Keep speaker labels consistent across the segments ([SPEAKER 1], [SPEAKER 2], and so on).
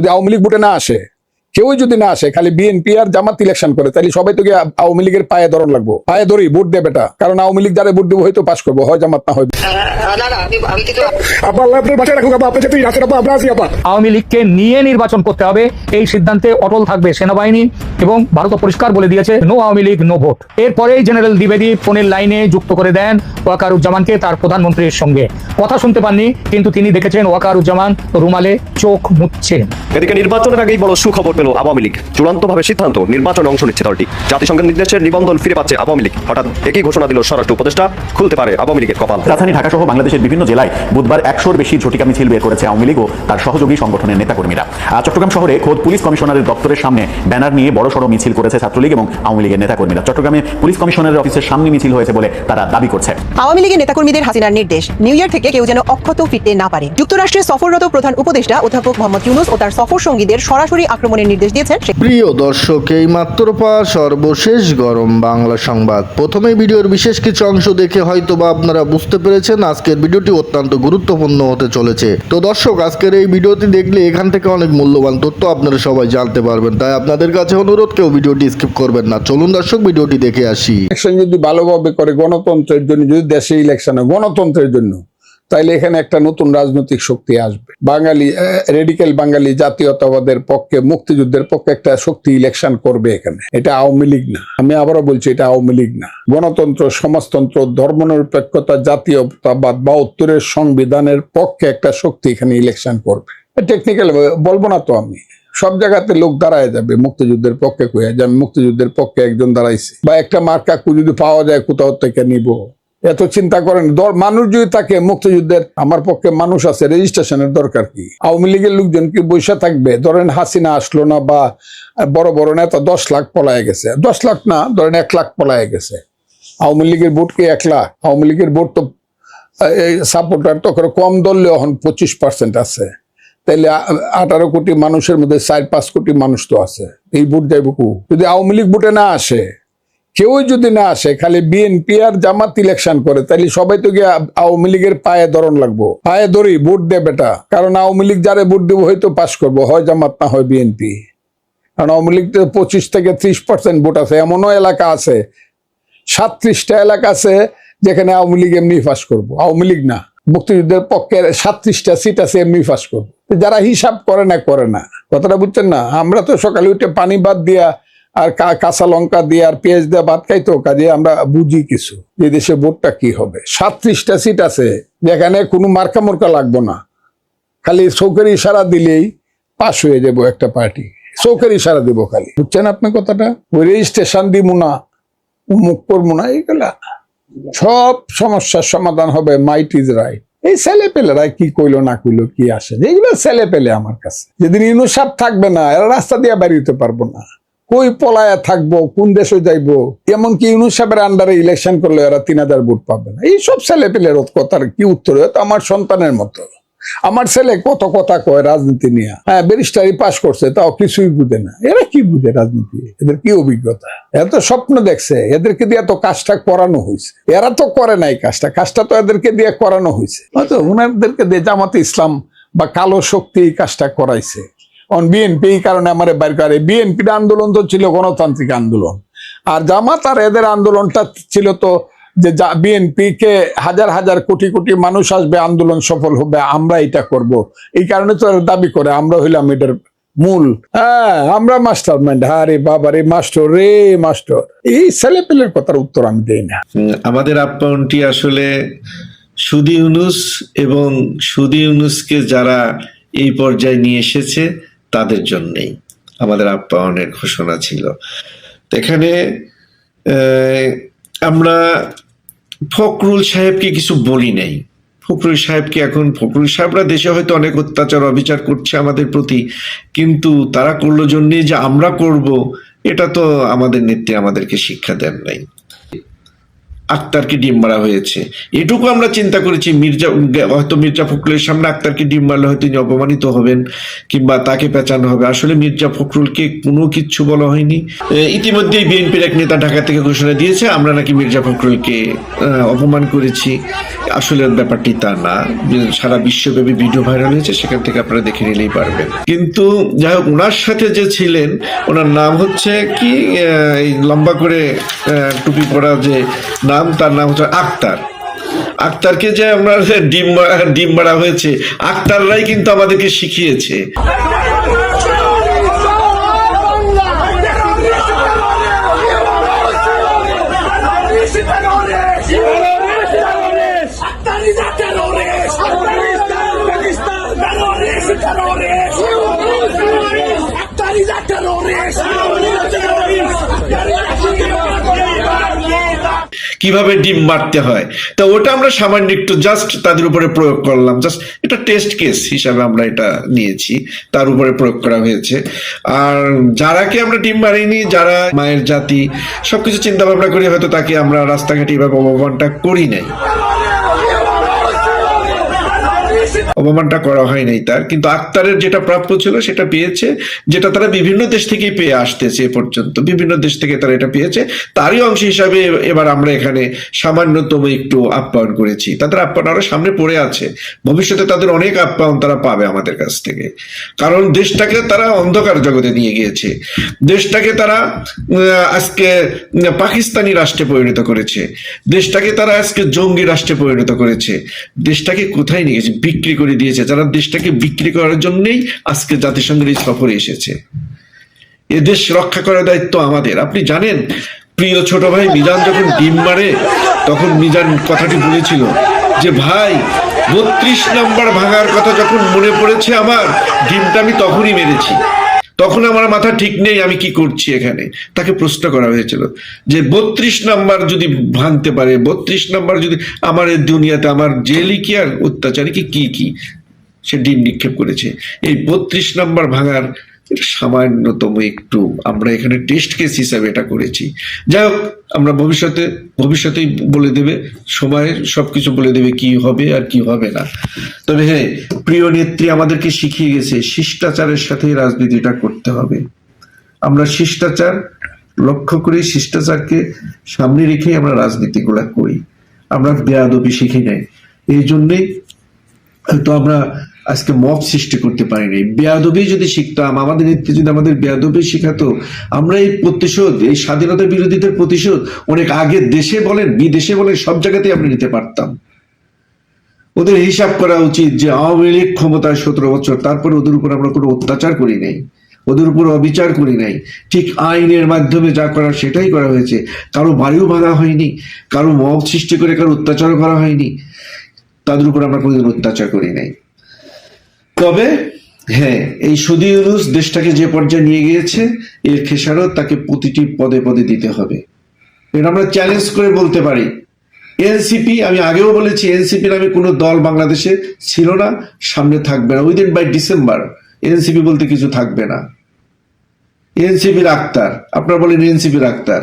[SPEAKER 1] যদি আওয়ামী লীগ ভোটে না আসে কেউই যদি না আসে খালি বিএনপি আর জামাত ইলেকশন করে তাহলে সবাই তো গিয়ে আওয়ামী লীগের পায়ে ধরন লাগবো। পায়ে ধরি ভোট দেবে বেটা কারণ আওয়ামী লীগ যারা ভোট দেবো হয়তো পাস করব হয় জামাত না হয়
[SPEAKER 2] আওয়ামী লীগকে নিয়ে নির্বাচন করতে হবে এই সিদ্ধান্তে অটল থাকবে সেনাবাহিনী এবং ভারত পরিষ্কার বলে দিয়েছে no Awami League no vote এরপরেই জেনারেল দ্বিবেদী ফোনের লাইনে যুক্ত করে দেন ওয়াকারুজ্জামানকে তার প্রধানমন্ত্রীর সঙ্গে। কথা শুনতে পাননি কিন্তু তিনি দেখেছেন ওয়াকারুজ্জামান রুমালে চোখ মুছছেন
[SPEAKER 3] এদিকে নির্বাচনের আগেই বড় সুখবর পেল আওয়ামী লীগ। চূড়ান্তভাবে সিদ্ধান্ত নির্বাচনে অংশ নিচ্ছে দলটি। জাতিসংঘের নির্দেশের নিবন্ধন ফিরে পাচ্ছে আওয়ামী লীগ। হঠাৎ একই ঘোষণা দিল স্বরাষ্ট্র উপদেষ্টা খুলতে পারে আওয়ামী লীগের কপাল।
[SPEAKER 4] রাজধানী ঢাকা সহ বাংলাদেশের বিভিন্ন জেলায় বুধবার একশোর বেশি ঝটিকা মিছিল বের করেছে আওয়ামী লীগ ও তার সহযোগী সংগঠনের নেতাকর্মীরা। আজ চট্টগ্রাম শহরে খোদ পুলিশ কমিশনারের দপ্তরের সামনে ব্যানার নিয়ে বড় সড়ো মিছিল করেছে ছাত্রলীগ এবং আওয়ামী লীগের নেতাকর্মীরা। চট্টগ্রামে পুলিশ কমিশনারের অফিসের সামনে মিছিল হয়েছে বলে তারা দাবি করছে।
[SPEAKER 5] আওয়ামী লীগের নেতাকর্মীদের হাসিনার নির্দেশ নিউ ইয়র্ক থেকে কেউ যেন অক্ষত ফিরতে না পারে। যুক্তরাষ্ট্রে সফররত প্রধান উপদেষ্টা অধ্যাপক মোহাম্মদ ইউনুস ও তার সফর সঙ্গীদের সরাসরি আক্রমণের নির্দেশ দিয়েছেন
[SPEAKER 6] প্রিয় দর্শক এই মাত্র পাওয়া সর্বশেষ গরম বাংলা সংবাদ। প্রথমে ভিডিওর বিশেষ কিছু অংশ দেখে হয়তো বা আপনারা বুঝতে পেরেছেন আজকের ভিডিওটি অত্যন্ত গুরুত্বপূর্ণ হতে চলেছে। তো দর্শক আজকের এই ভিডিওটি দেখলে এখান থেকে অনেক মূল্যবান তথ্য আপনারা সবাই জানতে পারবেন। তাই আপনাদের কাছে অনুরোধ কেউ ভিডিওটি স্কিপ করবেন না। চলুন দর্শক ভিডিওটি দেখে আসি।
[SPEAKER 1] ইলেকশন যদি ভালোভাবে করে গণতন্ত্রের জন্য যদি দেশে ইলেকশন হয় গণতন্ত্রের জন্য। তাইলে এখানে একটা নতুন রাজনৈতিক শক্তি আসবে। বাঙালি রেডিক্যাল বাঙালি জাতীয়তাবাদের পক্ষে, মুক্তিযুদ্ধের পক্ষে একটা শক্তি ইলেকশন করবে এখানে। এটা আওয়ামী লীগ না। আমি আবারও বলছি, এটা আওয়ামী লীগ না। গণতন্ত্র, সমাজতন্ত্র, ধর্মনিরপেক্ষতা, জাতীয়তাবাদ বা উত্তরের সংবিধানের পক্ষে একটা শক্তি এখানে ইলেকশন করবে। টেকনিক্যাল বলব না তো আমি। সব জায়গাতে লোক দাঁড়ায় যাবে মুক্তিযুদ্ধের পক্ষে কয়ে যে আমি মুক্তিযুদ্ধের পক্ষে একজন দাঁড়াইছি। বা একটা মার্কাকু যদি পাওয়া যায় কোথাও থেকে নিব। এত চিন্তা করেন মানুষ যদি থাকে মুক্তিযুদ্ধের, আমার পক্ষে মানুষ আছে রেজিস্ট্রেশনের দরকার কি? আওয়ামী লীগের লোকজন কি বৈশা থাকবে? ধরেন হাসিনা আসলো না বা বড় বড় নেতা দশ লাখ পলায় গেছে। দশ লাখ না, ধরেন এক লাখ পলায় গেছে। আওয়ামী লীগের ভোট কি এক লাখ? আওয়ামী লীগের ভোট তো সাপোর্টার তো কম দললে এখন পঁচিশ পার্সেন্ট আছে। তাইলে আঠারো কোটি মানুষের মধ্যে চার পাঁচ কোটি মানুষ তো আছে। এই ভোট যাইব যদি আওয়ামী লীগ ভোটে না আসে কেউই যদি না আসে, খালি বিএনপি আর জামাত ইলেকশন করে তাহলে সবাই তো গিয়ে আওয়ামী লীগের পায়ে ধরন লাগবো। পায়ে ধরি, ভোট দে বেটা। কারণ আওয়ামী লীগ যারে ভোট দেবো, হয়তো পাস করব, হয় জামাত না হয় বিএনপি কারণ আওয়ামী লীগ তো পঁচিশ থেকে ত্রিশ পার্সেন্ট ভোট আছে, এমনও এলাকা আছে, সাতত্রিশটা এলাকা আছে, যেখানে আওয়ামী লীগ এমনি পাস করব। আওয়ামী লীগ না, মুক্তিযুদ্ধের পক্ষে সাতত্রিশটা সিট আছে, এমনি পাস করব। যারা হিসাব করে না করে না। কথাটা বুঝছেন না? আমরা তো সকালে উঠে পানি বাদ দিয়া আর কাঁচা লঙ্কা দিয়ে আর পেঁয়াজ দিয়ে ভাত খাইতো, কাজে আমরা বুঝি কিছু যে দেশে ভোটটা কি হবে। সাতত্রিশটা সিট আছে, যেখানে কোনো মার্কা মুর্কা লাগবো না। খালি চৌকের ইশারা দিলেই পাস হয়ে যাব একটা পার্টি। চৌকের ইশারা দিব খালি। বুঝছেন আপনি কথাটা? ওই রেজিস্ট্রেশন দিব না মুখ করব না, এইগুলা। সব সমস্যার সমাধান হবে, মাইট ইজ রাইট। এই ছেলে পেলেরা কি কইলো না কইলো, কি আসে? এইগুলো ছেলে পেলে আমার কাছে। যেদিন ইনুসাপ থাকবে না, এরা রাস্তা দিয়ে বেরিয়ে পারব না। কই পলায়া থাকব? কোন দেশে যাইবো? এমনকি ইউনুস সাহেবের আন্ডারে ইলেকশন করলে এরা তিন হাজার ভোট পাবে না। এইসব ছেলে পেলের কথার কি উত্তর? আমার সন্তানের মতো। আমার ছেলে কত কথা কয় রাজনীতি নিয়ে। হ্যাঁ ব্যারিস্টারি পাস করছে, তাও কিছুই বুঝে না। এরা কি বুঝে রাজনীতি? এদের কি অভিজ্ঞতা? এরা তো স্বপ্ন দেখছে, এদেরকে দিয়ে তো কাজটা করানো হয়েছে এরা তো করে নাই কাজটা কাজটা তো এদেরকে দিয়ে করানো হয়েছে হয়তো ওনাদেরকে দিয়ে জামাতে ইসলাম বা কালো শক্তি এই কাজটা করাইছে। বিএনপি এই কারণে আমার বাইর করে। বিএনপির আন্দোলন তো ছিল গণতান্ত্রিক আন্দোলন। আর জামাত আর এদের আন্দোলনটা ছিল তো যে বিএনপি কে হাজার হাজার কোটি কোটি মানুষ আসবে, আন্দোলন সফল হবে, আমরা এটা করব। এই কারণে তো দাবি করে, আমরা হইলাম এটার মূল। হ্যাঁ আমরা মাস্টার মাইন্ড হ্যাঁ রে বাবা রে মাস্টার রে মাস্টার এই ছেলে পেলের কথার উত্তর আমি দেই না।
[SPEAKER 7] আমাদের আপ্যায়নটি আসলে সুদি ইউনুস এবং সুদি ইউনুসকে যারা এই পর্যায়ে নিয়ে এসেছে তাদের জন্যেই। আমাদের আপ্যায়নের ঘোষণা ছিল। তো এখানে আমরা ফখরুল সাহেবকে কিছু বলি নাই। ফখরুল সাহেবকে এখন, ফখরুল সাহেবরা দেশে হয়তো অনেক অত্যাচার, অবিচার করছে আমাদের প্রতি, কিন্তু তারা করল জন্যে যে আমরা করব, এটা তো আমাদের নেত্রী আমাদেরকে শিক্ষা দেন নাই। আক্তারকে ডিম মারা হয়েছে। এটুকু আমরা চিন্তা করেছি, মির্জা, হয়তো মির্জা ফখরুলের সামনে আক্তারকে ডিম মারলে হয়তো তিনি অপমানিত হবেন কিংবা তাকে পেঁচানো হবে। আসলে মির্জা ফখরুলকে কোনো কিচ্ছু বলা হয়নি। ইতিমধ্যেই বিএনপির এক নেতা ঢাকা থেকে ঘোষণা দিয়েছে, আমরা নাকি মির্জা ফখরুলকে অপমান করেছি। আসলে ব্যাপারটি তা না। সারা বিশ্বব্যাপী ভিডিও ভাইরাল হয়েছে, সেখান থেকে আপনারা দেখে নিলেই পারবেন। কিন্তু যাই হোক, ওনার সাথে যে ছিলেন, ওনার নাম হচ্ছে কি লম্বা করে টুপি পরা যে নাম, তার নাম হচ্ছে আক্তার। আক্তারকে যে আমরা ডিম ডিম মারা হয়েছে, আক্তাররাই কিন্তু আমাদেরকে শিখিয়েছে। কীভাবে ডিম মারতে হয়। তা ওটা আমরা সামান্য একটু জাস্ট তাদের উপরে প্রয়োগ করলাম। জাস্ট এটা টেস্ট কেস হিসাবে আমরা এটা নিয়েছি। তার উপরে প্রয়োগ করা হয়েছে। আর যারাকে আমরা ডিম মারিনি যারা মায়ের জাতি, সবকিছু চিন্তা ভাবনা করি হয়তো তাকে আমরা রাস্তাঘাটে এভাবে অপমানটা করি নাই। অপমানটা করা হয় নাই তার। কিন্তু আক্তারের যেটা প্রাপ্য ছিল, সেটা পেয়েছে, যেটা তারা বিভিন্ন দেশ থেকেই পেয়ে আসতেছে এ পর্যন্ত। বিভিন্ন দেশ থেকে তারা এটা পেয়েছে। তারই অংশ হিসাবে এবার আমরা এখানে সামান্যতম একটু আপ্যায়ন করেছি। তাদের আপ্যায়ন আরও সামনে পড়ে আছে। ভবিষ্যতে তাদের অনেক আপ্যায়ন তারা পাবে আমাদের কাছ থেকে। কারণ দেশটাকে তারা অন্ধকার জগতে নিয়ে গিয়েছে। দেশটাকে তারা আজকে পাকিস্তানি রাষ্ট্রে পরিণত করেছে। দেশটাকে তারা আজকে জঙ্গি রাষ্ট্রে পরিণত করেছে। দেশটাকে কোথায় নিয়ে গেছে? বিক্রি করে দিয়েছে, যারা দেশটাকে বিক্রি করার জন্যই আজকে জাতিসংঘের এই সফরে এসেছে। এ দেশ রক্ষা করার দায়িত্ব আমাদের। আপনি জানেন, প্রিয় ছোট ভাই, মিজান যখন ডিম মারে, তখন মিজান কথাটি বলেছিল যে, ভাই, বত্রিশ নাম্বার ভাঙার কথা যখন মনে পড়েছে আমার, ডিমটা আমি তখনই মেরেছি। তখন আমার মাথা ঠিক নেই, আমি কি করছি এখানে? তাকে প্রশ্ন করা হয়েছিল যে, বত্রিশ নাম্বার যদি ভাঙতে পারে, বত্রিশ নাম্বার যদি আমার দুনিয়াতে আমার জেলি কি আর অত্যাচারী কি কি? সে ডিম নিক্ষেপ করেছে। এই বত্রিশ নাম্বার ভাঙার সামান্যতম একটু। আমরা এখানে টেস্ট কেস হিসাবে এটা করেছি। যাই হোক, আমরা ভবিষ্যতে, ভবিষ্যতেই বলে দেবে সময় সবকিছু বলে দেবে কি হবে আর কি হবে না। তবে হ্যাঁ প্রিয় নেত্রী আমাদেরকে শিখিয়ে গেছে, শিষ্টাচারের সাথে রাজনীতিটা করতে হবে। আমরা শিষ্টাচার, লক্ষ্য করে শিষ্টাচারকে সামনে রেখেই আমরা রাজনীতিগুলা করি। আমরা বেয়াদবি শিখি নাই। এই জন্যেই হয়তো আমরা আজকে মব সৃষ্টি করতে পারি পারিনি। বেয়াদবি যদি শিখতাম, আমাদের নেত্রী যদি আমাদের বেয়াদবি শিখাতো, আমরা এই প্রতিশোধ, এই স্বাধীনতা বিরোধীদের প্রতিশোধ অনেক আগে দেশে বলেন, বিদেশে বলেন, সব জায়গাতেই আমরা নিতে পারতাম। ওদের হিসাব করা উচিত যে আওয়ামী লীগ ক্ষমতায় সতেরো বছর, তারপরে ওদের উপর আমরা কোনো অত্যাচার করি নাই, ওদের উপর অবিচার করি নাই। ঠিক আইনের মাধ্যমে যা করার সেটাই করা হয়েছে। কারও বাড়িও ভাঙা হয়নি, কারও মব সৃষ্টি করে কারও অত্যাচার করা হয়নি। তাদের উপর আমরা কোনোদিন অত্যাচার করি নাই। তবে হ্যাঁ এই সুদি ইউনুস দেশটাকে যে পর্যায়ে নিয়ে গিয়েছে, এর খেসারত তাকে প্রতিটি পদে পদে দিতে হবে। এটা আমরা চ্যালেঞ্জ করে বলতে পারি। এনসিপি, আমি আগেও বলেছি, এনসিপি নামে কোনো দল বাংলাদেশে ছিল না, সামনে থাকবে না। উইদিন বাই ডিসেম্বর এনসিপি বলতে কিছু থাকবে না। এনসিপির আক্তার, আপনারা বলেন এনসিপির আক্তার।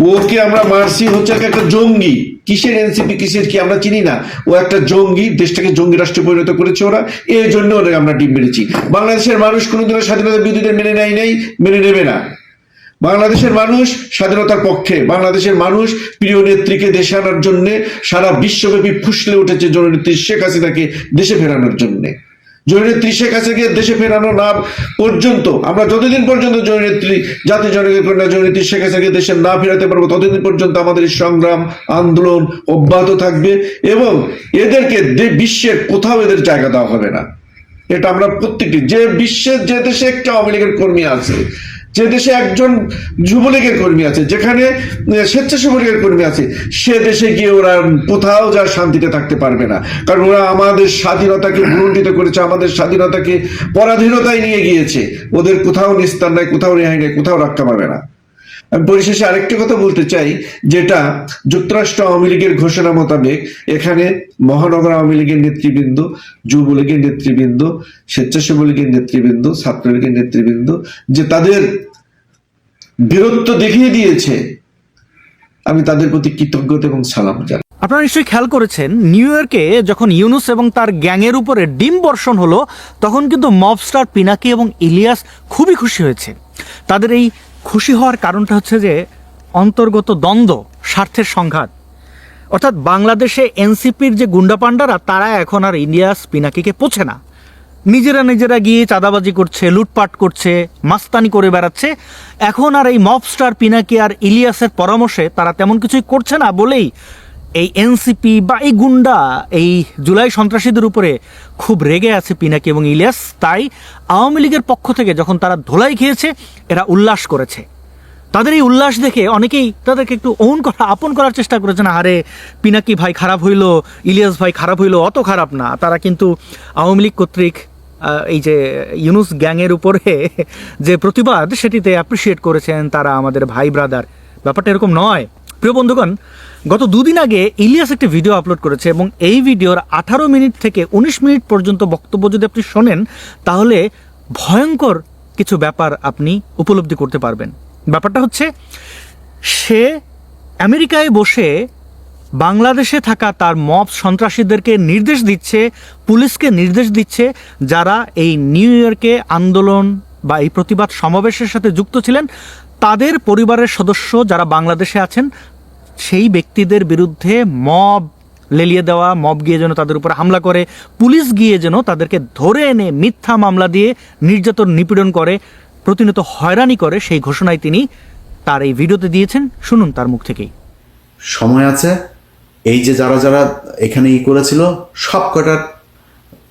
[SPEAKER 7] ওকে আমরা মারছি হচ্ছে একটা জঙ্গি? কিসের এনসিপি, কিসের কি আমরা চিনি না। ও একটা জঙ্গি, দেশটাকে জঙ্গি রাষ্ট্রে পরিণত করেছে ওরা। এই জন্য ওরা আমরা ডিম মেরেছি। বাংলাদেশের মানুষ কোনোদিনও স্বাধীনতা বিরোধীদের মেনে নেয় নাই, মেনে নেবে না। বাংলাদেশের মানুষ স্বাধীনতার পক্ষে। বাংলাদেশের মানুষ প্রিয় নেত্রীকে দেশে আনার জন্য সারা বিশ্বব্যাপী ফুসলে উঠেছে জননেত্রী শেখ হাসিনাকে দেশে ফেরানোর জন্য। জননেত্রী কাছে গিয়ে দেশে ফেরানো না পর্যন্ত, আমরা যতদিন পর্যন্ত জয়নেত্রী জাতি জনকের কন্যা জয়নেত্রী শেখ হাসিনাকে দেশে না ফেরাতে পারব, ততদিন পর্যন্ত আমাদের সংগ্রাম, আন্দোলন অব্যাহত থাকবে এবং এদেরকে বিশ্বের কোথাও এদের জায়গা দেওয়া হবে না। এটা আমরা প্রত্যেকটি যে বিশ্বের যে দেশে একটা আওয়ামী লীগের কর্মী আছে যে দেশে একজন যুবলীগের কর্মী আছে, যেখানে স্বেচ্ছাসেবলীগের কর্মী আছে, সে দেশে গিয়ে ওরা কোথাও যা শান্তিতে থাকতে পারবে না। কারণ ওরা আমাদের স্বাধীনতাকে ভুলণ্ঠিত করেছে, আমাদের স্বাধীনতাকে পরাধীনতায় নিয়ে গিয়েছে। ওদের কোথাও নিস্তার নাই, কোথাও রেহাই নেই, কোথাও রক্ষা পাবে না। আমি পরিশেষে আরেকটি কথা বলতে চাই, যেটা যুক্তরাষ্ট্র আওয়ামী লীগের ঘোষণা মোতাবেক এখানে মহানগর আওয়ামী লীগের নেতৃবৃন্দ যুবলীগের নেতৃবৃন্দ, স্বেচ্ছাসেবক লীগের নেতৃবৃন্দ ছাত্রলীগের নেতৃবৃন্দ, যে তাদের বীরত্ব দেখিয়ে দিয়েছে, আমি তাদের প্রতি কৃতজ্ঞতা এবং সালাম জানাই।
[SPEAKER 8] আপনারা নিশ্চয়ই খেয়াল করেছেন, নিউ ইয়র্কে যখন ইউনুস এবং তার গ্যাংয়ের উপরে ডিম বর্ষণ হলো, তখন কিন্তু মবস্টার পিনাকি এবং ইলিয়াস খুবই খুশি হয়েছে। তাদের এই খুশি হওয়ার কারণটা হচ্ছে যে অন্তর্গত দ্বন্দ্ব, স্বার্থের সংঘাত। অর্থাৎ বাংলাদেশে এনসিপির যে গুন্ডাপান্ডারা তারা এখন আর ইন্ডিয়া স্পিনাকিকে পোছে না। নিজেরা নিজেরা গিয়ে চাঁদাবাজি করছে, লুটপাট করছে, মাস্তানি করে বেড়াচ্ছে। এখন আর এই মবস্টার পিনাকি আর ইলিয়াসের পরামর্শে তারা তেমন কিছুই করছে না বলেই এই এনসিপি বা এই গুন্ডা এই জুলাই সন্ত্রাসীদের উপরে খুব রেগে আছে পিনাকি এবং ইলিয়াস। তাই আওয়ামী লীগের পক্ষ থেকে যখন তারা ধোলাই খেয়েছে, এরা উল্লাস করেছে। তাদের এই উল্লাস দেখে অনেকেই তাদেরকে একটু ওন করা, আপন করার চেষ্টা করেছেন। আরে পিনাকি ভাই খারাপ হইল, ইলিয়াস ভাই খারাপ হইল, অত খারাপ না। তারা কিন্তু আওয়ামী লীগ কর্তৃক এই যে ইউনুস গ্যাংয়ের উপরে যে প্রতিবাদ, সেটিতে অ্যাপ্রিসিয়েট করেছেন তারা আমাদের ভাই ব্রাদার ব্যাপারটা এরকম নয়। প্রিয় বন্ধুগণ গত দুদিন আগে ইলিয়াস একটি ভিডিও আপলোড করেছে এবং এই ভিডিওর আঠারো মিনিট থেকে উনিশ মিনিট পর্যন্ত বক্তব্য যদি আপনি শোনেন, তাহলে ভয়ঙ্কর কিছু ব্যাপার আপনি উপলব্ধি করতে পারবেন। ব্যাপারটা হচ্ছে, সে আমেরিকায় বসে বাংলাদেশে থাকা তার মব সন্ত্রাসীদেরকে নির্দেশ দিচ্ছে, পুলিশকে নির্দেশ দিচ্ছে, যারা এই নিউ ইয়র্কে আন্দোলন বা এই প্রতিবাদ সমাবেশের সাথে যুক্ত ছিলেন। তাদের পরিবারের সদস্য যারা বাংলাদেশে আছেন সেই ব্যক্তিদের বিরুদ্ধে মব লেলিয়ে দেওয়া, মব গিয়ে যেন তাদের উপর হামলা করে, পুলিশ গিয়ে যেন তাদেরকে ধরে এনে মিথ্যা মামলা দিয়ে নির্যাতন নিপীড়ন করে, প্রতিনিয়ত হয়রানি করে, সেই ঘোষণায় তিনি তার এই ভিডিওতে দিয়েছেন। শুনুন তার মুখ থেকেই।
[SPEAKER 4] সময় আছে। এই যে যারা যারা এখানে ই করেছিল, সব কটার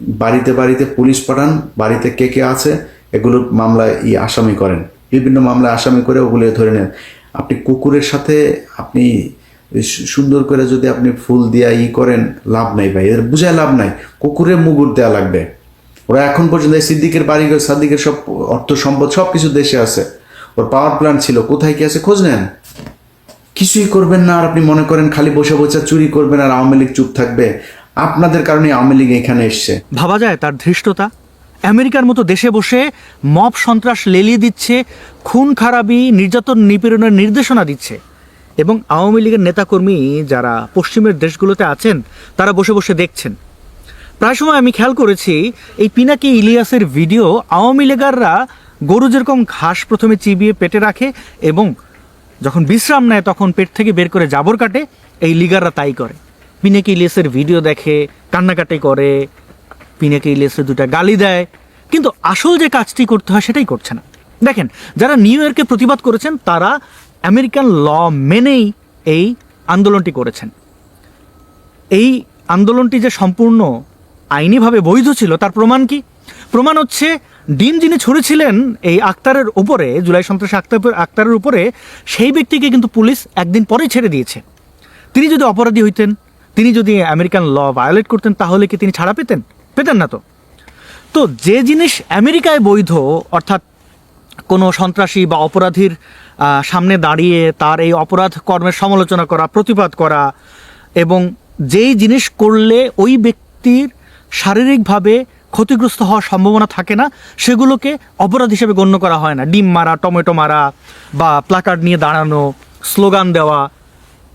[SPEAKER 4] বাড়িতে বাড়িতে পুলিশ পাঠান, বাড়িতে কে কে আছে, এগুলো মামলায় ই আসামি করেন। বিভিন্ন মামলায় আসামি করে ওগুলো ধরে নেন। আপনি কুকুরের সাথে আপনি সুন্দর করে যদি আপনি ফুল দিয়া ই করেন, লাভ নাই ভাই। এদের বুঝায় লাভ নাই। কুকুরের মুগুর দেওয়া লাগবে। ওরা এখন পর্যন্ত এই সিদ্দিকের বাড়ি সাদ্দিকের সব অর্থ সম্পদ সব কিছু দেশে আছে। ওর পাওয়ার প্ল্যান্ট ছিল, কোথায় কি আছে খোঁজ নেন। কিছুই করবেন না আর আপনি মনে করেন খালি বসে বসে চুরি করবেন আর আওয়ামী লীগ চুপ থাকবে। আপনাদের কারণে আওয়ামী লীগ এখানে এসছে।
[SPEAKER 8] ভাবা যায় তার ধৃষ্টতা? আমেরিকার মতো দেশে বসে মব সন্ত্রাস লেলিয়ে দিচ্ছে, খুন খারাপি, নির্যাতন নিপীড়নের নির্দেশনা দিচ্ছে। এবং আওয়ামী লীগের নেতাকর্মী যারা পশ্চিমের দেশগুলোতে আছেন, তারা বসে বসে দেখছেন। প্রায় সময় আমি খেয়াল করেছি, এই পিনাকি ইলিয়াসের ভিডিও আওয়ামী লীগাররা গরু যেরকম ঘাস প্রথমে চিবিয়ে পেটে রাখে এবং যখন বিশ্রাম নেয় তখন পেট থেকে বের করে জাবর কাটে, এই লিগাররা তাই করে। পিনাকি ইলিয়াসের ভিডিও দেখে, কান্নাকাটি করে, পিনাকি ইলিয়াসের দুটা গালি দেয়। কিন্তু আসল যে কাজটি করতে হয় সেটাই করছে না। দেখেন, যারা নিউ ইয়র্কে প্রতিবাদ করেছেন, তারা আমেরিকান ল মেনেই এই আন্দোলনটি করেছেন। এই আন্দোলনটি যে সম্পূর্ণ আইনিভাবে বৈধ ছিল, তার প্রমাণ কি? প্রমাণ হচ্ছে ডিম যিনি ছড়েছিলেন এই আক্তারের উপরে, জুলাই সন্ত্রাসী আক্তার, আক্তারের উপরে, সেই ব্যক্তিকে কিন্তু পুলিশ একদিন পরেই ছেড়ে দিয়েছে। তিনি যদি অপরাধী হইতেন, তিনি যদি আমেরিকান ল ভায়োলেট করতেন, তাহলে কি তিনি ছাড়া পেতেন? পেতেন না তো। তো যে জিনিস আমেরিকায় বৈধ, অর্থাৎ কোনো সন্ত্রাসী বা অপরাধীর সামনে দাঁড়িয়ে তার এই অপরাধ কর্মের সমালোচনা করা, প্রতিবাদ করা এবং যেই জিনিস করলে ওই ব্যক্তির শারীরিকভাবে ক্ষতিগ্রস্ত হওয়ার সম্ভাবনা থাকে না, সেগুলোকে অপরাধ হিসেবে গণ্য করা হয় না। ডিম মারা, টমেটো মারা বা প্লাকার্ড নিয়ে দাঁড়ানো, স্লোগান দেওয়া,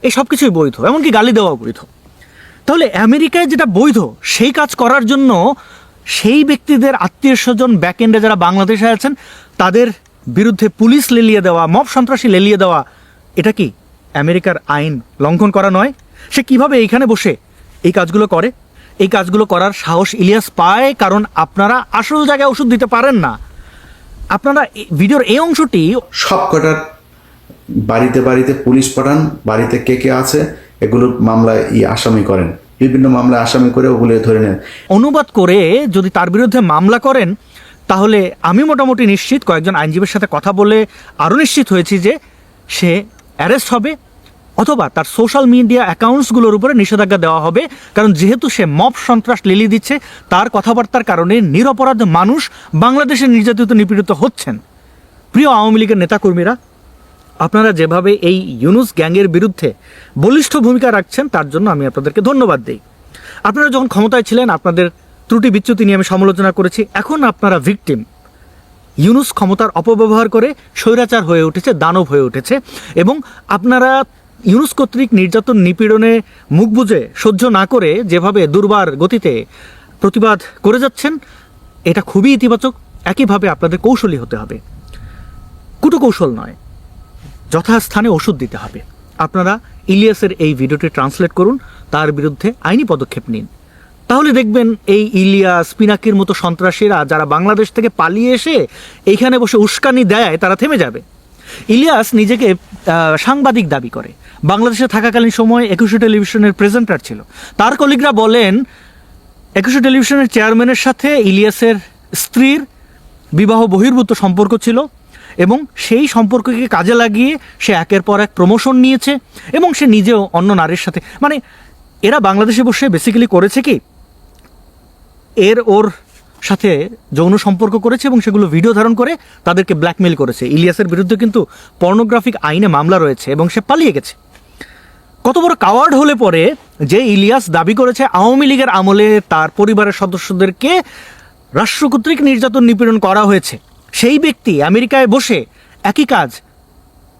[SPEAKER 8] এই সব কিছুই বৈধ, এমনকি গালি দেওয়া বৈধ। তাহলে আমেরিকায় যেটা বৈধ, সেই কাজ করার জন্য সেই ব্যক্তিদের আত্মীয় স্বজন ব্যাকএন্ডে যারা বাংলাদেশে আছেন, তাদের বিরুদ্ধে পুলিশ লেলিয়ে দেওয়া মব সন্ত্রাসী লেলিয়ে দেওয়া এটা কি আমেরিকার আইন লঙ্ঘন করা নয়? সে কীভাবে এইখানে বসে এই কাজগুলো করে? এই কাজগুলো করার সাহস ইলিয়াস পায় কারণ আপনারা আসল জায়গায় ওষুধ দিতে পারেন না। আপনারা ভিডিওর এই অংশটি
[SPEAKER 4] সব কটার বাড়িতে বাড়িতে পুলিশ পাঠান বাড়িতে কে কে আছে এগুলো মামলায় ই আসামি করেন। বিভিন্ন মামলায় আসামি করে ওগুলো ধরে নেন।
[SPEAKER 8] অনুবাদ করে যদি তার বিরুদ্ধে মামলা করেন তাহলে আমি মোটামুটি নিশ্চিত কয়েকজন আইনজীবীর সাথে কথা বলে আরও নিশ্চিত হয়েছি যে সে অ্যারেস্ট হবে অথবা তার সোশ্যাল মিডিয়া অ্যাকাউন্টসগুলোর উপরে নিষেধাজ্ঞা দেওয়া হবে। কারণ যেহেতু সে মব সন্ত্রাস লিলি দিচ্ছে, তার কথাবার্তার কারণে নিরপরাধ মানুষ বাংলাদেশে নির্যাতিত নিপীড়িত হচ্ছেন। প্রিয় আওয়ামী লীগের নেতাকর্মীরা, আপনারা যেভাবে এই ইউনুস গ্যাংয়ের বিরুদ্ধে বলিষ্ঠ ভূমিকা রাখছেন, তার জন্য আমি আপনাদেরকে ধন্যবাদ দিই। আপনারা যখন ক্ষমতায় ছিলেন, আপনাদের ত্রুটি বিচ্যুতি নিয়ে আমি সমালোচনা করেছি। এখন আপনারা ভিকটিম ইউনুস ক্ষমতার অপব্যবহার করে স্বৈরাচার হয়ে উঠেছে, দানব হয়ে উঠেছে এবং আপনারা ইউনুস কর্তৃক নির্যাতন নিপীড়নে মুখ বুজে, সহ্য না করে যেভাবে দুর্বার গতিতে প্রতিবাদ করে যাচ্ছেন, এটা খুবই ইতিবাচক। একইভাবে আপনাদের কৌশলী হতে হবে। কুটকৌশল নয়, যথাস্থানে ওষুধ দিতে হবে। আপনারা ইলিয়াসের এই ভিডিওটি ট্রান্সলেট করুন, তার বিরুদ্ধে আইনি পদক্ষেপ নিন। তাহলে দেখবেন এই ইলিয়াস, পিনাকির মতো সন্ত্রাসীরা যারা বাংলাদেশ থেকে পালিয়ে এসে এইখানে বসে উস্কানি দেয়, তারা থেমে যাবে। ইলিয়াস নিজেকে সাংবাদিক দাবি করে। বাংলাদেশে থাকাকালীন সময় একুশে টেলিভিশনের প্রেজেন্টার ছিল। তার কলিগরা বলেন, একুশে টেলিভিশনের চেয়ারম্যানের সাথে ইলিয়াসের স্ত্রীর বিবাহ বহির্ভূত সম্পর্ক ছিল এবং সেই সম্পর্ককে কাজে লাগিয়ে সে একের পর এক প্রমোশন নিয়েছে এবং সে নিজেও অন্য নারীর সাথে মানে এরা বাংলাদেশে বসে বেসিক্যালি করেছে কি এর ওর সাথে যৌন সম্পর্ক করেছে এবং সেগুলো ভিডিও ধারণ করে তাদেরকে ব্ল্যাকমেল করেছে। ইলিয়াসের বিরুদ্ধে কিন্তু পর্নোগ্রাফিক আইনে মামলা রয়েছে এবং সে পালিয়ে গেছে। কত বড় কাওয়ার্ড হলে পরে যে ইলিয়াস দাবি করেছে, আওয়ামী লীগের আমলে তার পরিবারের সদস্যদেরকে রাষ্ট্র কর্তৃক নির্যাতন নিপীড়ন করা হয়েছে। সেই ব্যক্তি আমেরিকায় বসে একই কাজ,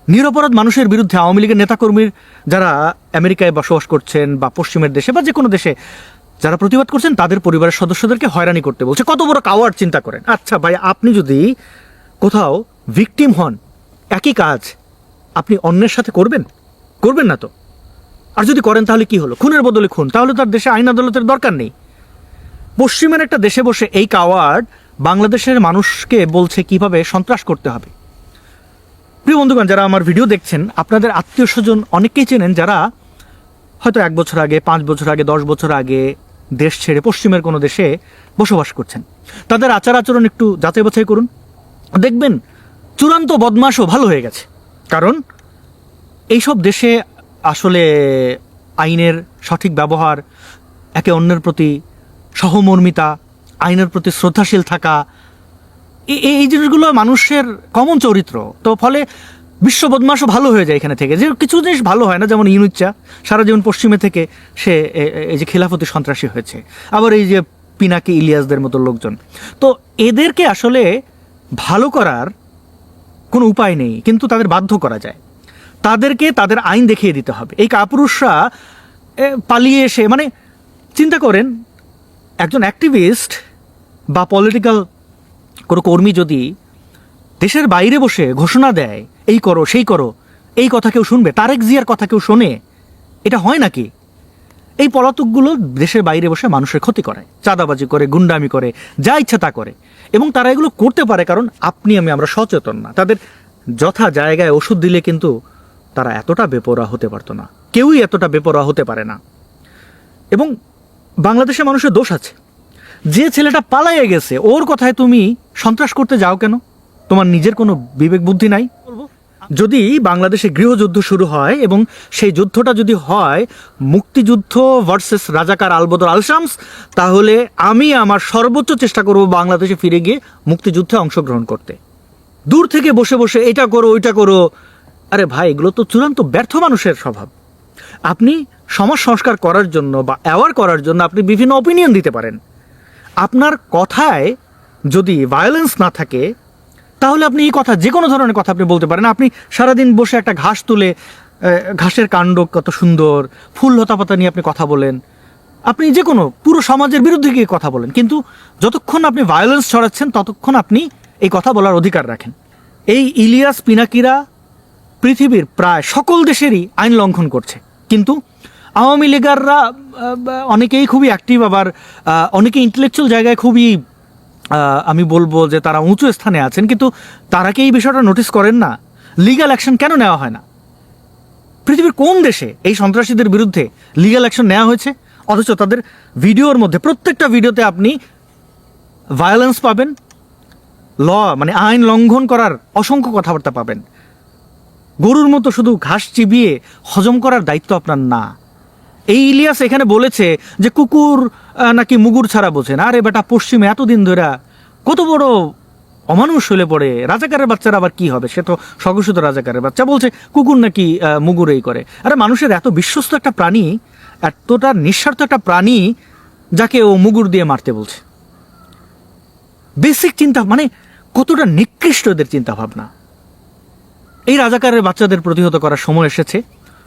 [SPEAKER 8] নিরপরাধ মানুষের বিরুদ্ধে আওয়ামী লীগের নেতাকর্মীর, যারা আমেরিকায় বসবাস করছেন বা পশ্চিমের দেশে বা যে কোনো দেশে যারা প্রতিবাদ করছেন, তাদের পরিবারের সদস্যদেরকে হয়রানি করতে বলছে। কত বড় কাওয়ার্ড চিন্তা করেন। আচ্ছা ভাই, আপনি যদি কোথাও ভিকটিম হন, একই কাজ আপনি অন্যের সাথে করবেন? করবেন না তো। আর যদি করেন, তাহলে কি হলো? খুনের বদলে খুন। তাহলে তার দেশে আইন আদালতের দরকার নেই। পশ্চিমের একটা দেশে বসে এই কাওয়ার্ড বাংলাদেশের মানুষকে বলছে কীভাবে সন্ত্রাস করতে হবে। প্রিয় বন্ধুগণ, যারা আমার ভিডিও দেখছেন, আপনাদের আত্মীয় স্বজন অনেকেই চেনেন যারা হয়তো এক বছর আগে, পাঁচ বছর আগে, দশ বছর আগে দেশ ছেড়ে পশ্চিমের কোনো দেশে বসবাস করছেন। তাদের আচার আচরণ একটু যাচাই বাছাই করুন। দেখবেন চূড়ান্ত বদমাশও ভালো হয়ে গেছে। কারণ এইসব দেশে আসলে আইনের সঠিক ব্যবহার, একে অন্যের প্রতি সহমর্মিতা, আইনের প্রতি শ্রদ্ধাশীল থাকা এই জিনিসগুলো মানুষের কমন চরিত্র। তো ফলে বিশ্ব বদমাশও ভালো হয়ে যায় এখানে থেকে। যে কিছু জিনিস ভালো হয় না, যেমন ইউনুচ্চা সারা জীবন পশ্চিমে থেকে সে এই যে খেলাফতি সন্ত্রাসী হয়েছে। আবার এই যে পিনাকি ইলিয়াসদের মতো লোকজন। তো এদেরকে আসলে ভালো করার কোনো উপায় নেই, কিন্তু তাদের বাধ্য করা যায়। তাদেরকে তাদের আইন দেখিয়ে দিতে হবে। এই কাপুরুষরা পালিয়ে এসে মানে চিন্তা করেন, একজন অ্যাক্টিভিস্ট বা পলিটিক্যাল কোনো কর্মী যদি দেশের বাইরে বসে ঘোষণা দেয় এই করো, সেই করো। এই কথা কেউ শুনবে, তারেক জিয়ার কথা কেউ শোনে। এটা হয় নাকি? এই পলাতকগুলো দেশের বাইরে বসে মানুষের ক্ষতি করে, চাঁদাবাজি করে, গুন্ডামি করে, যা ইচ্ছা তা করে। এবং তারা এগুলো করতে পারে কারণ আপনি আমি, আমরা সচেতন না। তাদের যথা জায়গায় ওষুধ দিলে কিন্তু তারা এতটা বেপরোয়া হতে পারতো না। কেউই এতটা বেপরোয়া হতে পারে না। এবং বাংলাদেশের মানুষের দোষ আছে। যে ছেলেটা পালাইয়ে গেছে, ওর কথায় তুমি সন্ত্রাস করতে যাও কেন? তোমার নিজের কোনো বিবেক বুদ্ধি নাই? যদি বাংলাদেশে গৃহযুদ্ধ শুরু হয় এবং সেই যুদ্ধটা যদি হয় মুক্তিযুদ্ধ ভার্সেস রাজাকার আলবদর আলশামস, তাহলে আমি আমার সর্বোচ্চ চেষ্টা করব বাংলাদেশে ফিরে গিয়ে মুক্তিযুদ্ধে অংশগ্রহণ করতে। দূর থেকে বসে বসে এটা করো, ওইটা করো। আরে ভাই, এগুলো তো চূড়ান্ত ব্যর্থ মানুষের স্বভাব। আপনি সমাজ সংস্কার করার জন্য বা অ্যাওয়ার করার জন্য আপনি বিভিন্ন অপিনিয়ন দিতে পারেন। আপনার কথায় যদি ভায়োলেন্স না থাকে তাহলে আপনি এই কথা, যে কোনো ধরনের কথা আপনি বলতে পারেন। আপনি সারাদিন বসে একটা ঘাস তুলে ঘাসের কাণ্ড কত সুন্দর, ফুল লতাপাতা নিয়ে আপনি কথা বলেন। আপনি যে কোনো, পুরো সমাজের বিরুদ্ধে গিয়ে কথা বলেন। কিন্তু যতক্ষণ আপনি ভায়োলেন্স ছড়াচ্ছেন, ততক্ষণ আপনি এই কথা বলার অধিকার রাখেন। এই ইলিয়াস পিনাকিরা পৃথিবীর প্রায় সকল দেশেরই আইন লঙ্ঘন করছে। কিন্তু আওয়ামী লীগাররা অনেকেই খুবই অ্যাক্টিভ আবার অনেকে ইন্টেলেকচুয়াল জায়গায় খুবই আমি বলব যে তারা উঁচু স্থানে আছেন, কিন্তু তারা কি এই বিষয়টা নোটিস করেন না? লিগ্যাল অ্যাকশন কেন নেওয়া হয় না? পৃথিবীর কোন দেশে এই সন্ত্রাসীদের বিরুদ্ধে লিগ্যাল অ্যাকশন নেওয়া হয়েছে? অথচ তাদের ভিডিওর মধ্যে, প্রত্যেকটা ভিডিওতে আপনি ভায়োলেন্স পাবেন ল মানে আইন লঙ্ঘন করার অসংখ্য কথাবার্তা পাবেন। গরুর মতো শুধু ঘাস চিবিয়ে হজম করার দায়িত্ব আপনার না। এই ইলিয়াস এখানে বলেছে যে কুকুর নাকি মুগুর ছাড়া বোঝে না। আরে বেটা, পশ্চিমে এতদিন ধরে কত বড় অমানুষ হলে পড়ে। রাজাকারের বাচ্চারা আবার কি হবে? সে তো স্বঘোষিত রাজাকারের বাচ্চা। বলছে, কুকুর নাকি মুগুর এই করে। আরে মানুষের এত বিশ্বস্ত একটা প্রাণী, এতটা নিঃস্বার্থ একটা প্রাণী, যাকে ও মুগুর দিয়ে মারতে বলছে। বেসিক চিন্তা মানে কতটা নিকৃষ্ট এদের চিন্তা ভাবনা এই রাজাকারের বাচ্চাদের প্রতিহত করার সময় এসেছে।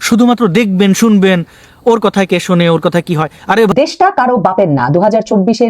[SPEAKER 8] শুধুমাত্র দেখবেন, শুনবেন ওর কথায় কে শোনে, ওর কথায় কি হয়? আরে
[SPEAKER 5] দেশটা কারও বাপের না। দু হাজার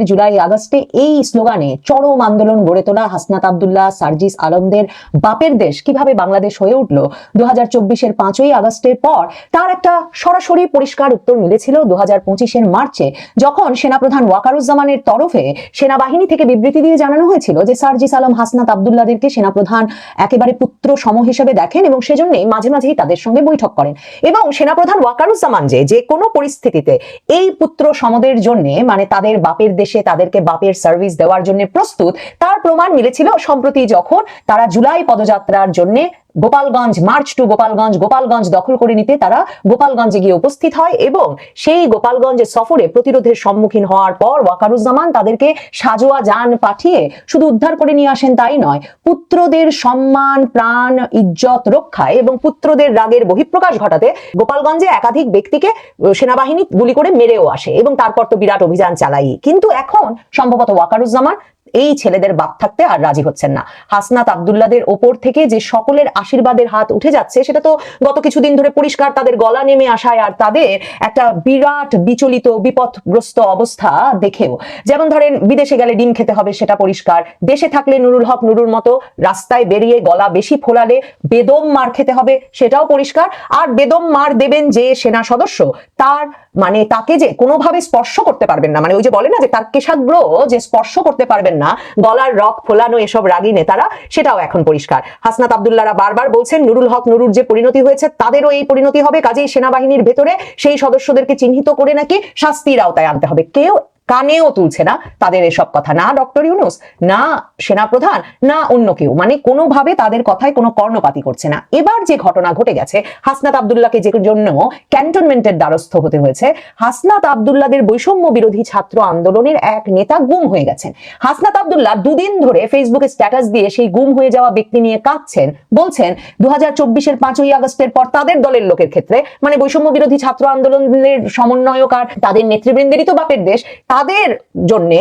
[SPEAKER 5] জুলাই, আগস্টে এই স্লোগানে চরম আন্দোলন গড়ে তোলা হাসনাত আবদুল্লাহ, সার্জিস আলমদের বাপের দেশ কীভাবে বাংলাদেশ হয়ে উঠল? দু হাজার চব্বিশের পাঁচই আগস্টের পর তার একটা সরাসরি পরিষ্কার উত্তর মিলেছিল দু হাজার পঁচিশের মার্চে, যখন সেনাপ্রধান ওয়াকারুজ্জামানের তরফে সেনাবাহিনী থেকে বিবৃতি দিয়ে জানানো হয়েছিল যে সার্জিস আলম, হাসনাত আবদুল্লাদেরকে সেনাপ্রধান একেবারে পুত্র সম হিসেবে দেখেন এবং সেজন্যই মাঝে মাঝেই তাদের সঙ্গে বৈঠক করেন। এবং সেনাপ্রধান ওয়াকারুজ্জামান যে যে কোনো পরিস্থিতিতে এই পুত্র সমদের জন্য মানে তাদের বাপের দেশে তাদেরকে বাপের সার্ভিস দেওয়ার জন্য প্রস্তুত, তার প্রমাণ মিলেছিল সম্প্রতি যখন তারা জুলাই পদযাত্রার জন্য গোপালগঞ্জ মার্চ টু গোপালগঞ্জ গোপালগঞ্জ দখল করে নিতে তারা গোপালগঞ্জে গিয়ে উপস্থিত হয় এবং সেই গোপালগঞ্জ সফরে প্রতিরোধের সম্মুখীন হওয়ার পর ওয়াকারুজ্জামান তাদেরকে সাজোয়া যান পাঠিয়ে শুধু উদ্ধার করে নিয়ে আসেন তাই নয়, পুত্রদের সম্মান, প্রাণ, ইজ্জত রক্ষায় এবং পুত্রদের রাগের বহিঃপ্রকাশ ঘটাতে গোপালগঞ্জে একাধিক ব্যক্তিকে সেনাবাহিনী গুলি করে মেরেও আসে এবং তারপর তো বিরাট অভিযান চালাই কিন্তু এখন সম্ভবত ওয়াকারুজ্জামান এই ছেলেদের বাপ থাকতে আর রাজি হচ্ছেন না। হাসনাত আবদুল্লাদের ওপর থেকে যে সকলের আশীর্বাদের হাত উঠে যাচ্ছে, সেটা তো গত কিছুদিন ধরে পরিষ্কার তাদের গলা নেমে আসায় আর তাদের একটা বিরাট বিচলিত, বিপদগ্রস্ত অবস্থা দেখেও। যেমন ধরেন, বিদেশে গেলে ডিম খেতে হবে, সেটা পরিষ্কার। দেশে থাকলে নুরুল হক নুরুর মতো রাস্তায় বেরিয়ে গলা বেশি ফোলালে বেদম মার খেতে হবে, সেটাও পরিষ্কার। আর বেদম মার দেবেন যে সেনা সদস্য, তার মানে তাকে যে কোনোভাবে স্পর্শ করতে পারবেন না মানে ওই যে বলে না যে তার কেশাগ্র যে স্পর্শ করতে পারবেন না, গলার রক ফোলানো এসব রাগী নেতারা, সেটাও এখন পরিষ্কার। হাসনাত আবদুল্লারা বারবার বলছেন, নুরুল হক, নুরুর যে পরিণতি হয়েছে, তাদেরও এই পরিণতি হবে, কাজেই সেনাবাহিনীর ভেতরে সেই সদস্যদেরকে চিহ্নিত করে নাকি শাস্তির আওতায় আনতে হবে। কেউ কানেও তুলছে না। তাদের এসব কথা না ডক্টর ইউনুস, না সেনাপ্রধান, না অন্য কেউ। মানে কোনোভাবে তাদের কথায় কোনো কর্ণপাতি করছে না। এবার যে ঘটনা ঘটে গেছে, হাসনাত আবদুল্লাহকে যে জন্য ক্যান্টনমেন্টের দ্বারস্থ হতে হয়েছে, হাসনাত আবদুল্লাদের বৈষম্য বিরোধী ছাত্র আন্দোলনের এক নেতা গুম হয়ে গেছেন। হাসনাত আবদুল্লাহ দুদিন ধরে ফেসবুকে স্ট্যাটাস দিয়ে সেই গুম হয়ে যাওয়া ব্যক্তি নিয়ে কাঁদছেন, বলছেন দু হাজার চব্বিশের পাঁচই আগস্টের পর তাদের দলের লোকের ক্ষেত্রে মানে বৈষম্য বিরোধী ছাত্র আন্দোলনের সমন্বয়ক আর তাদের নেতৃবৃন্দেরই তো বাপের দেশ তাদের জন্য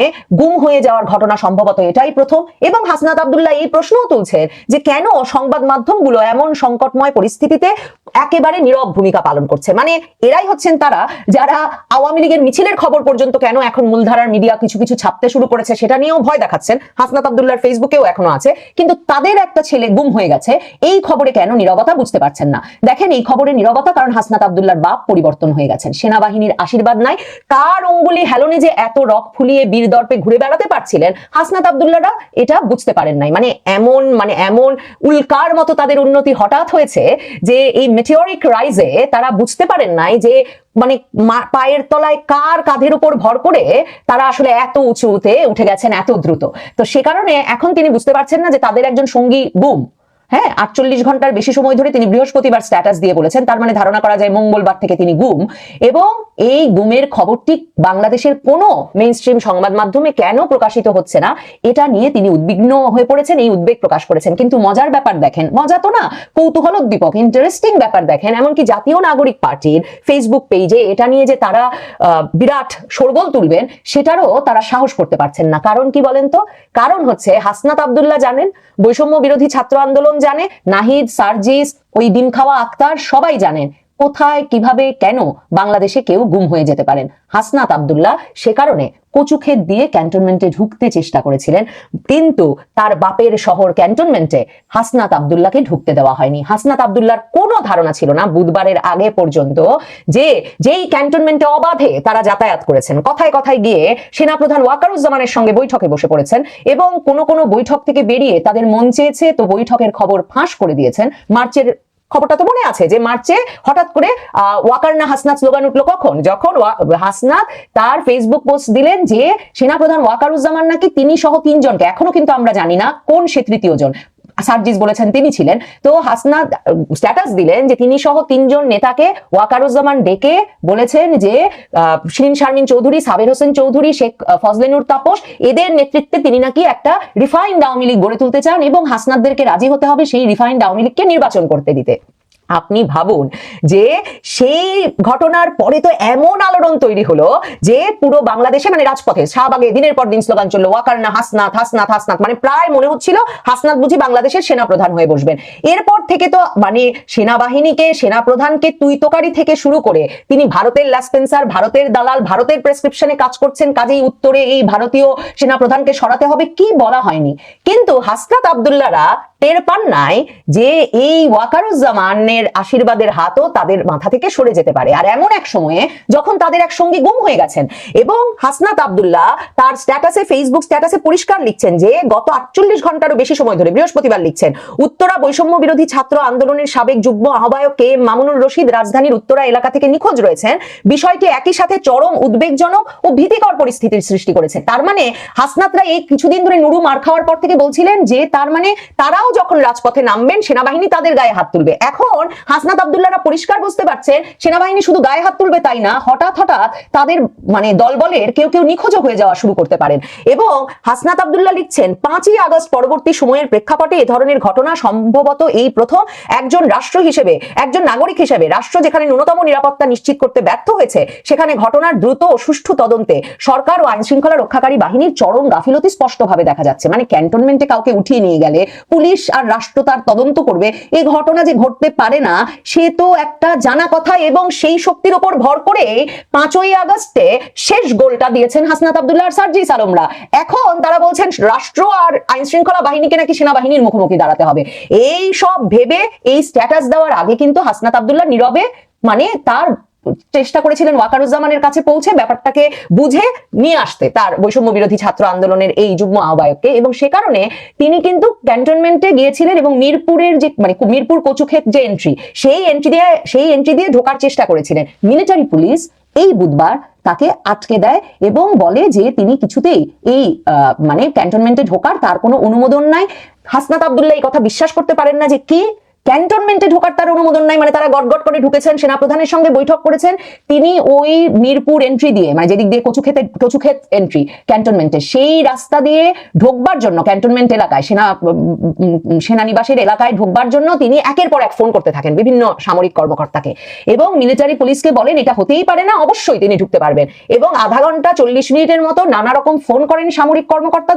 [SPEAKER 5] গুম হয়ে যাওয়ার ঘটনা সম্ভবত এটাই প্রথম। এবং হাসনাত আবদুল্লাহ এই প্রশ্নও তুলছেন যে কেন সংবাদ মাধ্যমগুলো এমন সংকটময় পরিস্থিতিতে একেবারে নীরব ভূমিকা পালন করছে। মানে এরাই হচ্ছেন তারা যারা আওয়ামী লীগের মিছিলের খবর পর্যন্ত কেন এখন মূলধারার মিডিয়া কিছু কিছু ছাপতে শুরু করেছে সেটা নিয়েও ভয় দেখাচ্ছেন। হাসনাত আবদুল্লাহর ফেসবুকেও এখনও আছে। কিন্তু তাদের একটা ছেলে গুম হয়ে গেছে, এই খবরে কেন নীরবতা বুঝতে পারছেন না। দেখেন এই খবরে নীরবতা কারণ হাসনাত আবদুল্লাহর বাপ পরিবর্তন হয়ে গেছেন। সেনাবাহিনীর আশীর্বাদ নাই। কার অঙ্গুলি হেলনে যে এত রক ফুলিয়ে বীর দর্পে ঘুরে বেড়াতে পারছিলেন হাসনাত আবদুল্লাহরা এটা বুঝতে পারেন নাই। মানে এমন মানে এমন উল্কার মতো তাদের উন্নতি হঠাৎ হয়েছে যে এই মেটিওরিক রাইজে তারা বুঝতে পারেন নাই যে মানে পায়ের তলায় কার কাঁধের উপর ভর করে তারা আসলে এত উঁচুতে উঠে গেছেন, এত দ্রুত। তো সে কারণে এখন তিনি বুঝতে পারছেন না যে তাদের একজন সঙ্গী গুম। হ্যাঁ আটচল্লিশ ঘণ্টার বেশি সময় ধরে তিনি বৃহস্পতিবার স্ট্যাটাস দিয়ে বলেছেন। তার মানে ধারণা করা যায় মঙ্গলবার থেকে তিনি গুম। এবং এই গুমের খবরটি বাংলাদেশের কোনো মেইন স্ট্রিম সংবাদ মাধ্যমে কেন প্রকাশিত হচ্ছে না, এটা নিয়ে তিনি উদ্বিগ্ন হয়ে পড়েছেন, এই উদ্বেগ প্রকাশ করেছেন। কিন্তু মজার ব্যাপার দেখেন, মজা তো না কৌতূহল উদ্দীপক ইন্টারেস্টিং ব্যাপার দেখেন। এমনকি জাতীয় নাগরিক পার্টির ফেসবুক পেজে এটা নিয়ে যে তারা বিরাট শোরগোল তুলবেন, সেটারও তারা সাহস করতে পারছেন না। কারণ কি বলেন তো? কারণ হচ্ছে হাসনাত আবদুল্লাহ জানেন, বৈষম্য বিরোধী ছাত্র আন্দোলন জানে? নাহিদ, সার্জিস, ওই ডিম খাওয়া আক্তার সবাই জানেন। কোথায়, কীভাবে, কেন বাংলাদেশে কেউ গুম হয়ে যেতে পারেন। হাসনাত আবদুল্লাহ সে কারণে কচুক্ষেত দিয়ে ক্যান্টনমেন্টে ঢুকতে চেষ্টা করেছিলেন, কিন্তু তার বাপের শহর ক্যান্টনমেন্টে হাসনাত আবদুল্লাহকে ঢুকতে দেওয়া হয়নি। হাসনাত আবদুল্লাহর কোনো ধারণা ছিল না বুধবারের আগে পর্যন্ত যে যেই ক্যান্টনমেন্টে অবাধে তারা যাতায়াত করেছেন। কথায় কথায় গিয়ে সেনাপ্রধান ওয়াকারুজ্জামানের সঙ্গে বৈঠকে বসে পড়েছেন এবং কোনো কোনো বৈঠক থেকে বেরিয়ে তাদের মন চেয়েছে, তো বৈঠকের খবর ফাঁস করে দিয়েছেন। মার্চের খবরটা তো মনে আছে যে মার্চে হঠাৎ করে ওয়াকার না হাসনাত স্লোগান উঠল কখন? যখন হাসনাত তার ফেসবুক পোস্ট দিলেন যে, সেনাপ্রধান ওয়াকারুজ্জামান নাকি তিনি সহ তিনজনকে। এখনও কিন্তু আমরা জানি না কোন সে তৃতীয় জন সার্জিস বলেছেন, তিনি ছিলেন। তো হাসনা স্ট্যাটাস দিলেন যে তিনি সহ তিনজন নেতাকে ওয়াকারুজ্জামান ডেকে বলেছেন যে শিরিন শারমিন চৌধুরী, সাবের হোসেন চৌধুরী, শেখ ফজলেনুর তাপস, এদের নেতৃত্বে তিনি নাকি একটা রিফাইন্ড আওয়ামী লীগ গড়ে তুলতে চান এবং হাসনাতদেরকে রাজি হতে হবে সেই রিফাইন্ড আওয়ামী লীগকে নির্বাচন করতে দিতে। আপনি ভাবুন যে সেই ঘটনার পরে তো এমন আলোড়ন তৈরি হলো যে পুরো বাংলাদেশে মানে রাজপথে শাহবাগে দিনের পর দিন স্লোগান চলল ওয়াকার না হাসনাথ হাসনাথ হাসনাথ মানে প্রায় মনে হচ্ছিল হাসনাথ বুঝি বাংলাদেশের সেনাপ্রধান হয়ে বসবেন। এরপর থেকে তো মানে সেনাবাহিনীকে, সেনাপ্রধানকে তুই তোকারি থেকে শুরু করে তিনি ভারতের লাসপেন্সার ভারতের দালাল, ভারতের প্রেসক্রিপশনে কাজ করছেন, কাজেই উত্তরে এই ভারতীয় সেনাপ্রধানকে সরাতে হবে কি বলা হয়নি। কিন্তু হাসনাত আবদুল্লারা টের পান নাই যে এই ওয়াকারুজ্জামানের আশীর্বাদের হাতও তাদের মাথা থেকে সরে যেতে পারে। আর এমন এক সময়ে যখন তাদের এক সঙ্গী গুম হয়ে গেছেন এবং হাসনাত আবদুল্লাহ তার স্ট্যাটাসে ফেসবুক স্ট্যাটাসে পরিষ্কার লিখছেন যে, গত আটচল্লিশ ঘন্টারও বেশি সময় ধরে বৃহস্পতিবার লিখছেন, উত্তরা বৈষম্য বিরোধী ছাত্র আন্দোলনের সাবেক যুগ্ম আহ্বায়ক কে মামুনুর রশিদ রাজধানীর উত্তরা এলাকা থেকে নিখোঁজ রয়েছেন। বিষয়টি একই সাথে চরম উদ্বেগজনক ও ভীতিকর পরিস্থিতির সৃষ্টি করেছে। তার মানে হাসনাতরা এই কিছুদিন ধরে নুরু মার খাওয়ার পর থেকে বলছিলেন যে, তার মানে তারাও যখন রাজপথে নামবেন, সেনাবাহিনী তাদের গায়ে হাত তুলবে। এখন হাসনাত আবদুল্লাহরা পরিষ্কার বুঝতে পারছেন সেনাবাহিনী শুধু গায়ে হাত তুলবে তাই না? হঠাৎ হঠাৎ তাদের মানে দলবলের কেউ কেউ নিখোঁজও হয়ে যাওয়া শুরু করতে পারেন। এবং হাসনাত আবদুল্লাহ লিখছেন, পাঁচই আগস্ট পরবর্তী সময়ের প্রেক্ষাপটে এ ধরনের ঘটনা সম্ভবত এই প্রথম একজন রাষ্ট্র হিসেবে, একজন নাগরিক হিসেবে, রাষ্ট্র যেখানে ন্যূনতম নিরাপত্তা নিশ্চিত করতে ব্যর্থ হয়েছে, সেখানে ঘটনার দ্রুত ও সুষ্ঠু তদন্তে সরকার ও আইন শৃঙ্খলা রক্ষাকারী বাহিনীর চরম গাফিলতি স্পষ্টভাবে দেখা যাচ্ছে। মানে ক্যান্টনমেন্টে কাউকে উঠিয়ে নিয়ে গেলে পুলিশ আর রাষ্ট্র তার তদন্ত করবে এই ঘটনা যে ঘটতে পারে না, সে তো একটা জানা কথা এবং সেই শক্তির ওপর ভর করে পাঁচই আগস্টে শেষ গোলটা দিয়েছেন হাসনাত আবদুল্লাহ আর সার্জিস আলমরা। এখন তারা বলছেন রাষ্ট্র আর আইন শৃঙ্খলা বাহিনীকে নাকি সেনাবাহিনীর মুখোমুখি দাঁড়াতে হবে। এই সব ভেবে, এই স্ট্যাটাস দেওয়ার আগে কিন্তু হাসনাত আবদুল্লাহ নীরবে মানে তার চেষ্টা করেছিলেন ওয়াকারুজ্জামানের কাছে পৌঁছে ব্যাপারটাকে বুঝে নিয়ে আসতে তার বৈষম্য বিরোধী ছাত্র আন্দোলনের এই যুগ্ম আহ্বায়ককে। এবং সে কারণে তিনি কিন্তু ক্যান্টনমেন্টে গিয়েছিলেন এবং মিরপুরের যে মানে মিরপুর কচুক্ষেত যে এন্ট্রি সেই এন্ট্রি দিয়ে, সেই এন্ট্রি দিয়ে ঢোকার চেষ্টা করেছিলেন। মিলিটারি পুলিশ এই বুধবার তাকে আটকে দেয় এবং বলে যে তিনি কিছুতেই এই মানে ক্যান্টনমেন্টে ঢোকার তার কোনো অনুমোদন নাই। হাসনাত আবদুল্লাহ এই কথা বিশ্বাস করতে পারেন না যে কি ক্যান্টনমেন্টে ঢোকার তার অনুমোদন নাই মানে তারা গটগট করে ঢুকেছেন। সেনাপ্রধানের সঙ্গে বৈঠক করেছেন। তিনি ওই মিরপুর এন্ট্রি দিয়ে মানে যেদিক দিয়ে কচুক্ষেতে, কচুক্ষেত এন্ট্রি ক্যান্টনমেন্টে, সেই রাস্তা দিয়ে ঢোকবার জন্য ক্যান্টনমেন্ট এলাকায়, সেনা সেনানিবাসের এলাকায় ঢোকবার জন্য তিনি একের পর এক ফোন করতে থাকেন বিভিন্ন সামরিক কর্মকর্তাকে। এবং মিলিটারি পুলিশকে বলেন, এটা হতেই পারে না, অবশ্যই তিনি ঢুকতে পারবেন। এবং আধা ঘণ্টা চল্লিশ মিনিটের মতো নানা রকম ফোন করেন সামরিক কর্মকর্তাদের।